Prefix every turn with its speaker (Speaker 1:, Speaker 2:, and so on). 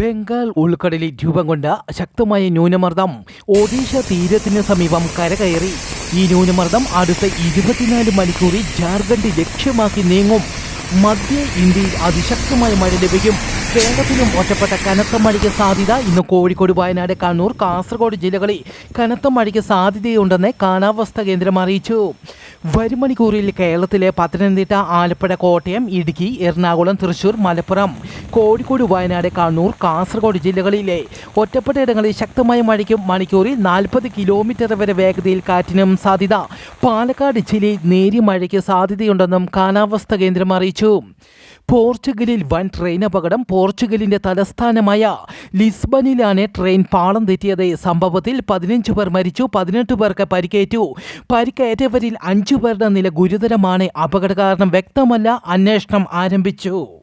Speaker 1: ബംഗാൾ ഉൾക്കടലിൽ രൂപം കൊണ്ട ശക്തമായ ന്യൂനമർദ്ദം ഒഡീഷ തീരത്തിന് സമീപം കരകയറി. ഈ ന്യൂനമർദ്ദം അടുത്ത ഇരുപത്തിനാല് മണിക്കൂറിൽ ജാർഖണ്ഡ് ലക്ഷ്യമാക്കി നീങ്ങും. മധ്യ ഇന്ത്യയിൽ അതിശക്തമായ മഴ ലഭിക്കും. കേരളത്തിലും ഒറ്റപ്പെട്ട കനത്ത മഴയ്ക്ക് സാധ്യത. ഇന്ന് കോഴിക്കോട് വയനാട് കണ്ണൂർ കാസർഗോഡ് ജില്ലകളിൽ കനത്ത മഴയ്ക്ക് സാധ്യതയുണ്ടെന്ന് കാലാവസ്ഥാ കേന്ദ്രം അറിയിച്ചു. വരും മണിക്കൂറിൽ കേരളത്തിലെ പത്തനംതിട്ട ആലപ്പുഴ കോട്ടയം ഇടുക്കി എറണാകുളം തൃശൂർ മലപ്പുറം കോഴിക്കോട് വയനാട് കണ്ണൂർ കാസർഗോഡ് ജില്ലകളിലെ ഒറ്റപ്പെട്ട ഇടങ്ങളിൽ ശക്തമായ മഴയ്ക്കും മണിക്കൂറിൽ നാൽപ്പത് കിലോമീറ്റർ വരെ വേഗതയിൽ കാറ്റിനും സാധ്യത. പാലക്കാട് ജില്ലയിൽ നേരിയ മഴയ്ക്ക് സാധ്യതയുണ്ടെന്നും കാലാവസ്ഥാ കേന്ദ്രം അറിയിച്ചു. പോർച്ചുഗലിൽ വൻ ട്രെയിൻ അപകടം പോർച്ചുഗലിന്റെ തലസ്ഥാനമായ ലിസ്ബണിലാണ് ട്രെയിൻ പാളം തെറ്റിയത്. സംഭവത്തിൽ പതിനഞ്ച് പേർ മരിച്ചു പതിനെട്ട് പേർക്ക് പരിക്കേറ്റു. പരിക്കേറ്റവരിൽ അഞ്ചു പേരുടെ നില ഗുരുതരമാണ്. അപകട കാരണം വ്യക്തമല്ല. അന്വേഷണം ആരംഭിച്ചു.